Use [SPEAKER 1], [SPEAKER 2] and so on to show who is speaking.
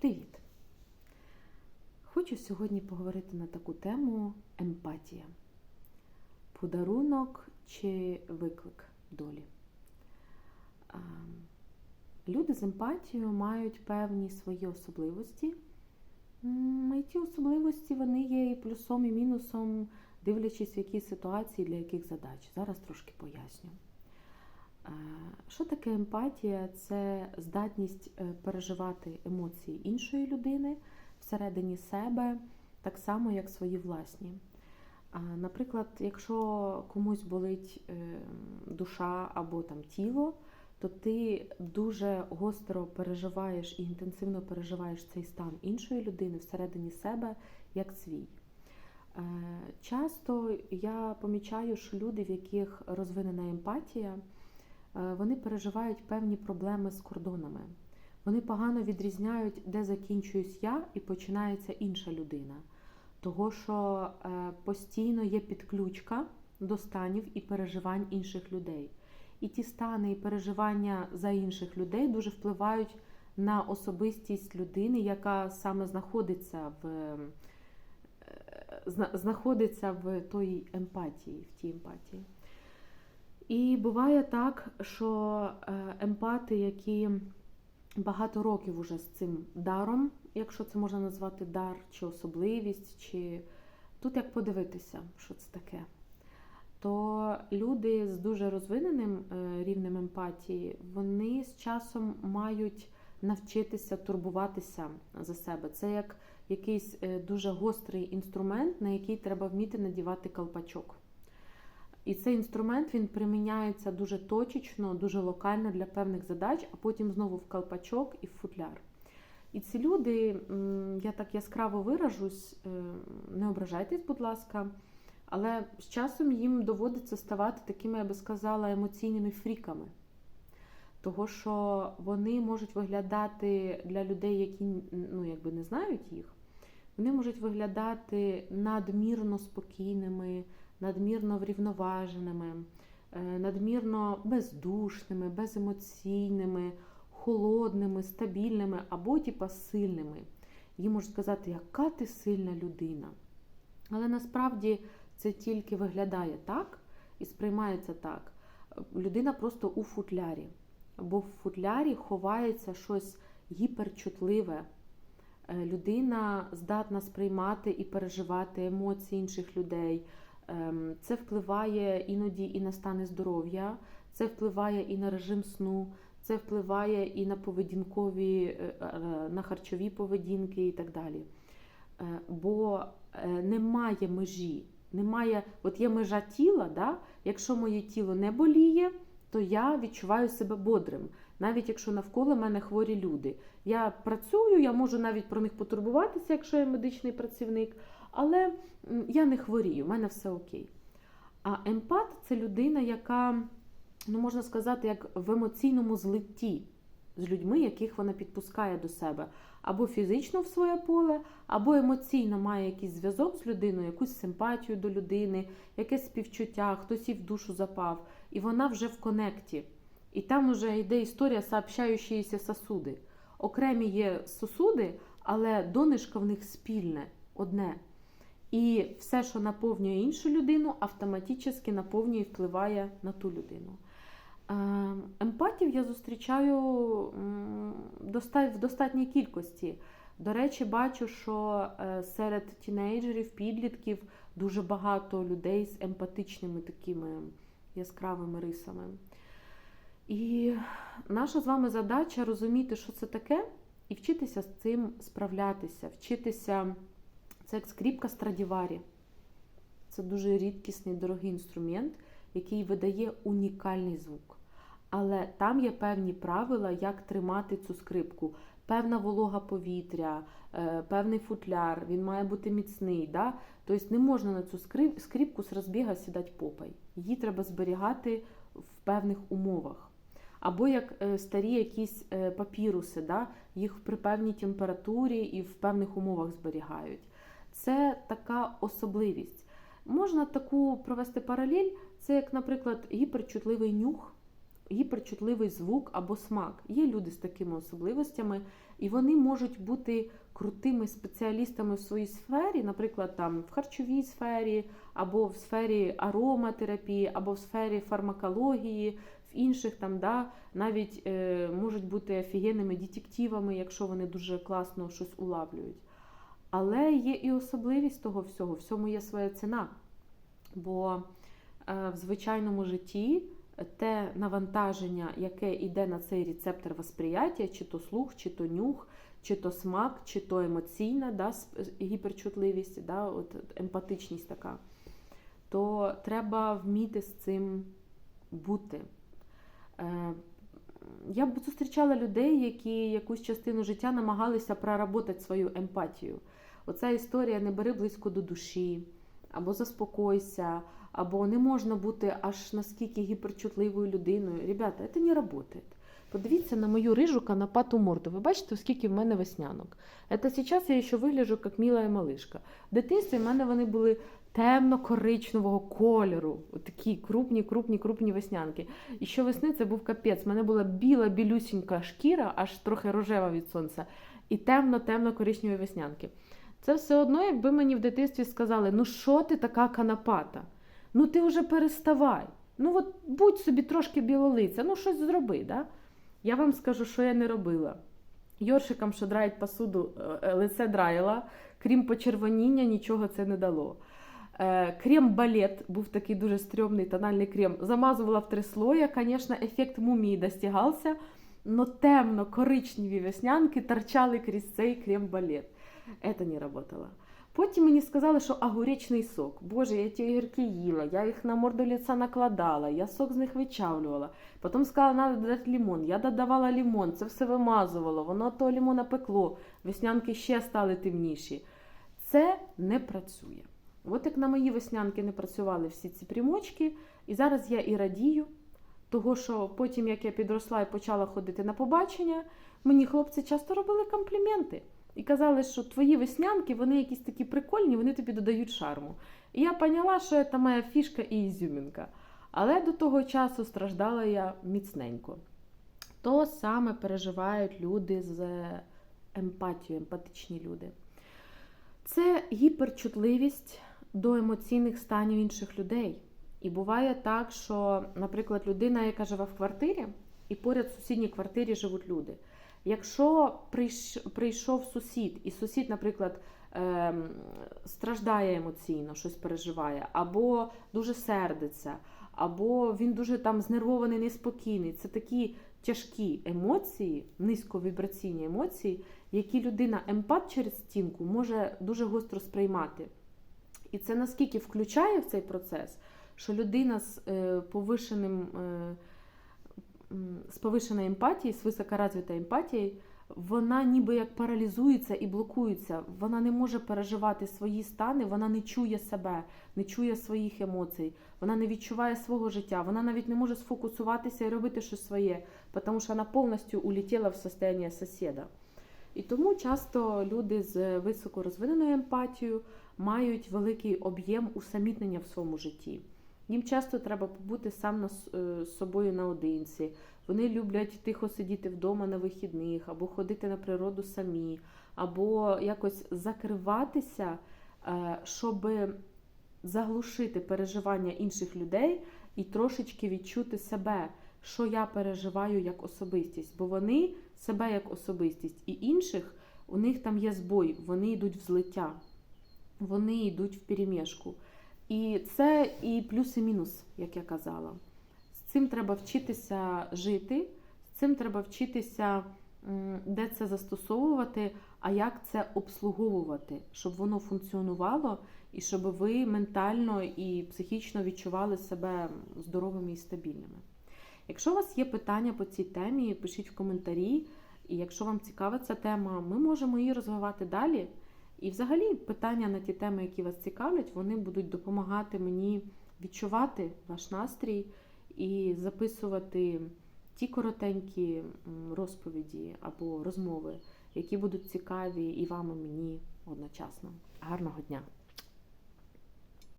[SPEAKER 1] Привіт! Хочу сьогодні поговорити на таку тему емпатія. Подарунок чи виклик долі. Люди з емпатією мають певні свої особливості. І ті особливості вони є і плюсом, і мінусом, дивлячись, в якій ситуації, для яких задач. Зараз трошки поясню. Е, Що таке емпатія? Це здатність е, переживати емоції іншої людини всередині себе, так само, як свої власні. Наприклад, якщо комусь болить е, душа або там тіло, то ти дуже гостро переживаєш і інтенсивно переживаєш цей стан іншої людини всередині себе як свій. Е, Часто я помічаю, що люди, в яких розвинена емпатія, е, вони переживають певні проблеми з кордонами. Вони погано відрізняють, де закінчуюсь я і починається інша людина. Того, що е, постійно є підключка до станів і переживань інших людей. І ті стани і переживання за інших людей дуже впливають на особистість людини, яка саме знаходиться в, е, знаходиться в той емпатії, в тій емпатії. І буває так, що е, емпати, які багато років уже з цим даром, якщо це можна назвати дар, чи особливість, чи тут як подивитися, що це таке, то люди з дуже розвиненим е, рівнем емпатії, вони з часом мають навчитися турбуватися за себе. Це як якийсь е, дуже гострий інструмент, на який треба вміти надівати колпачок. І цей інструмент він приміняється дуже точечно, дуже локально для певних задач, а потім знову в колпачок і в футляр. І ці люди, я так яскраво виражусь, е, не ображайтесь, будь ласка, але з часом їм доводиться ставати такими, я би сказала, емоційними фріками. Того, що вони можуть виглядати для людей, які ну, якби не знають їх, вони можуть виглядати надмірно спокійними, надмірно врівноваженими, е, надмірно бездушними, беземоційними, холодними, стабільними або типа сильними. Їм можуть сказати, яка ти сильна людина. Але насправді це тільки виглядає так і сприймається так. Людина просто у футлярі. Бо в футлярі ховається щось гіперчутливе. Е, Людина здатна сприймати і переживати емоції інших людей. Ем, Це впливає іноді і на стани здоров'я, це впливає і на режим сну, це впливає і на поведінкові, е, е, на харчові поведінки і так далі. Е, Бо немає межі, немає, от є межа тіла, да? якщо моє тіло не боліє, то я відчуваю себе бодрим, навіть якщо навколо мене хворі люди. Я працюю, я можу навіть про них потурбуватися, якщо я медичний працівник, але я не хворію, в мене все окей. А емпат це людина, яка, ну можна сказати, як в емоційному злитті з людьми, яких вона підпускає до себе, або фізично в своє поле, або емоційно має якийсь зв'язок з людиною, якусь симпатію до людини, якесь співчуття, хтось їй в душу запав, і вона вже в конекті. І там вже йде історія сообщаючіся сосуди. Окремі є сосуди, але донишка в них спільне, одне. І все, що наповнює іншу людину, автоматично наповнює і впливає на ту людину. Е, Емпатів я зустрічаю в достатній кількості. До речі, бачу, що е, серед тінейджерів, підлітків дуже багато людей з емпатичними такими яскравими рисами. І наша з вами задача розуміти, що це таке, і вчитися з цим справлятися, вчитися. Це як скріпка Страдіварі. Це дуже рідкісний дорогий інструмент, який видає унікальний звук. Але там є певні правила, як тримати цю скрипку. Певна волога повітря, е, певний футляр, він має бути міцний. Да? Тобто не можна на цю скрипку з розбіга сідати попай. Її треба зберігати в певних умовах. Або як е, старі якісь е, папіруси, да? їх при певній температурі і в певних умовах зберігають. Це така особливість. Можна таку провести паралель, це як, наприклад, гіперчутливий нюх гіперчутливий звук або смак. Є люди з такими особливостями, і вони можуть бути крутими спеціалістами в своїй сфері, наприклад, там в харчовій сфері, або в сфері ароматерапії, або в сфері фармакології, в інших там, да, навіть е, можуть бути офігенними детективами, якщо вони дуже класно щось улавлюють. Але є і особливість того всього, всьому є своя ціна. Бо е, в звичайному житті те навантаження, яке йде на цей рецептор восприяття, чи то слух, чи то нюх, чи то смак, чи то емоційна да, гіперчутливість, да, от, емпатичність така, то треба вміти з цим бути. Я б зустрічала людей, які якусь частину життя намагалися проработати свою емпатію. Оця історія не бери близько до душі, або заспокойся, або не можна бути аж наскільки гіперчутливою людиною. Ребята, це не працює. Подивіться на мою рижу канапату морду. Ви бачите, скільки в мене веснянок. Це зараз я ще вигляджу як міла малишка. В дитинстві в мене вони були темно-коричневого кольору. Такі крупні, крупні, крупні веснянки. І що весни це був капець. У мене була біла, білюсінька шкіра, аж трохи рожева від сонця, і темно-темно-коричневі веснянки. Це все одно, якби мені в дитинстві сказали, ну що ти така канапата? Ну ти вже переставай. Ну от будь собі трошки білолиця, ну щось зроби. Да? Я вам скажу, що я не робила. Йоршикам, що драють посуду, е, лице драїла, крім почервоніння, нічого це не дало. Е, крем балет був такий дуже стрьомний тональний крем. Замазувала в три слоя. Звісно, ефект мумії достигався, але темно коричневі веснянки торчали крізь цей крем балет. Це не працювало. Потім мені сказали, що огуречний сок. Боже, я ті огірки їла, я їх на морду лица накладала, я сок з них вичавлювала. Потім сказала, треба додати лимон. Я додавала лимон, це все вимазувало, воно того лимона пекло, веснянки ще стали темніші. Це не працює. От як на мої веснянки не працювали всі ці примочки, і зараз я і радію, того що потім, як я підросла і почала ходити на побачення, мені хлопці часто робили компліменти. І казали, що твої веснянки, вони якісь такі прикольні, вони тобі додають шарму. І я поняла, що це моя фішка і ізюмінка. Але до того часу страждала я міцненько. То саме переживають люди з емпатією, емпатичні люди. Це гіперчутливість до емоційних станів інших людей. І буває так, що, наприклад, людина, яка живе в квартирі, і поряд в сусідній квартирі живуть люди. Якщо прийшов сусід, і сусід, наприклад, ем, страждає емоційно, щось переживає, або дуже сердиться, або він дуже там знервований, неспокійний, це такі тяжкі емоції, низьковібраційні емоції, які людина емпат через стінку може дуже гостро сприймати. І це наскільки включає в цей процес, що людина з е, повишеним. Е, з повишеною емпатією, з високоразвитою емпатією, вона ніби як паралізується і блокується. Вона не може переживати свої стани, вона не чує себе, не чує своїх емоцій, вона не відчуває свого життя, вона навіть не може сфокусуватися і робити щось своє, тому що вона повністю улетіла в состояние сусіда. І тому часто люди з високорозвиненою емпатією мають великий об'єм усамітнення в своєму житті. Їм часто треба побути сам е, з собою наодинці. Вони люблять тихо сидіти вдома на вихідних, або ходити на природу самі, або якось закриватися, е, щоб заглушити переживання інших людей і трошечки відчути себе, що я переживаю як особистість. Бо вони себе як особистість і інших, у них там є збой, вони йдуть в злиття, вони йдуть в перемішку. І це і плюс, і мінус, як я казала. З цим треба вчитися жити, з цим треба вчитися, де це застосовувати, а як це обслуговувати, щоб воно функціонувало і щоб ви ментально і психічно відчували себе здоровими і стабільними. Якщо у вас є питання по цій темі, пишіть в коментарі. І якщо вам цікава ця тема, ми можемо її розвивати далі. І, взагалі, питання на ті теми, які вас цікавлять, вони будуть допомагати мені відчувати ваш настрій і записувати ті коротенькі розповіді або розмови, які будуть цікаві і вам, і мені одночасно. Гарного дня!